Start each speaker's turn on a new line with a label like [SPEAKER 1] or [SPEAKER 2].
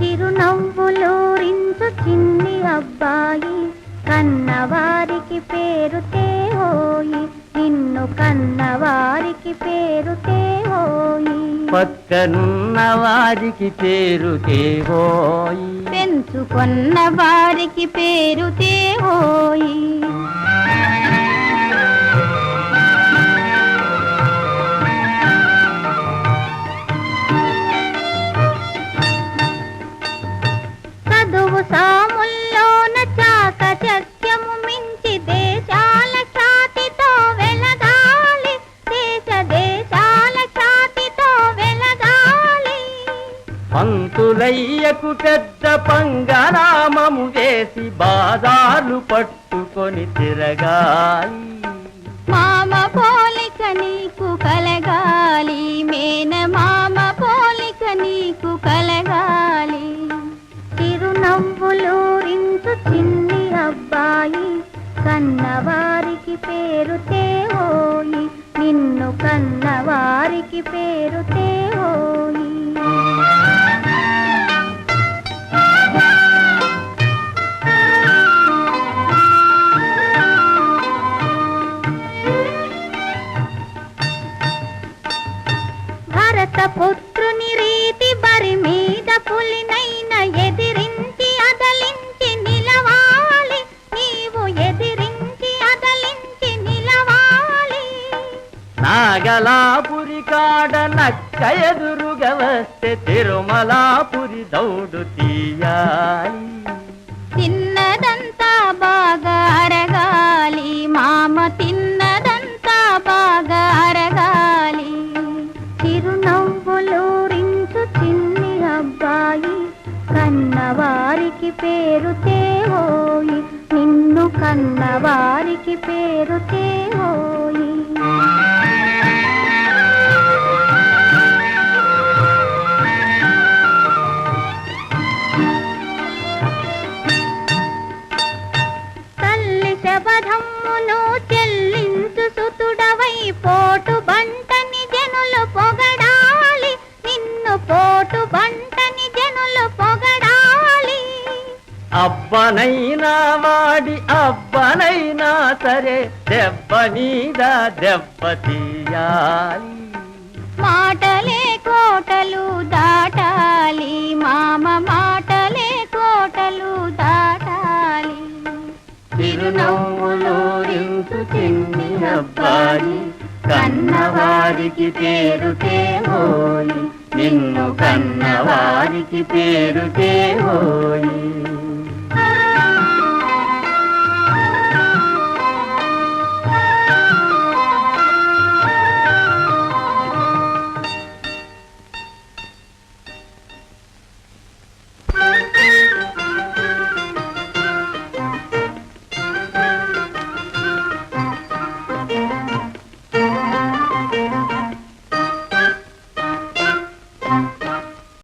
[SPEAKER 1] చిరునవ్వులోరించు చిన్ని
[SPEAKER 2] అబ్బాయి. కన్నవారికి పేరు తేహోయి
[SPEAKER 1] నిన్ను కన్నవారికి పేరు తేహోయి పక్కనున్న వారికి పేరు తేహోయి పెంచుకొన్న వారికి పేరు తేహోయి
[SPEAKER 2] పంతులయ్యకు పెద్ద పంగనామము వేసి బాజార్లు పట్టుకొని తిరగాలి
[SPEAKER 1] మామ పోలిక నీకు కలగాలి మేన మామ పోలిక నీకు కలగాలి. చిరునవ్వులు రించు చిన్ని అబ్బాయి కన్నవారికి పేరు తేవోయి నిన్ను కన్నవారికి పేరు తేవో భరత పుత్రుని రీతి బరి మీద పులినైన ఎదిరించి అదలించి నిలవాలి. నీవు ఎదిరించి అదలించి నిలవాలి.
[SPEAKER 2] నాగలాపురి కాడ నక్క ఎదురుగా వస్తే తిరుమలాపురి దౌడు తీయాలి.
[SPEAKER 1] పేరు తేవోయి నిన్ను కన్నవారికి పేరు తేవోయి
[SPEAKER 2] అబ్బనైనా వాడి అబ్బనైనా సరే దెబ్బ మీద దెబ్బ తీయాలి.
[SPEAKER 1] మాటలే కోటలు దాటాలి మామ మాటలే కోటలు దాటాలి.
[SPEAKER 2] చిరునవ్వులు రించు చిన్ని అబ్బాయి కన్నవారికి పేరు తేవోయి నిన్ను కన్నవారికి పేరు తేవోయి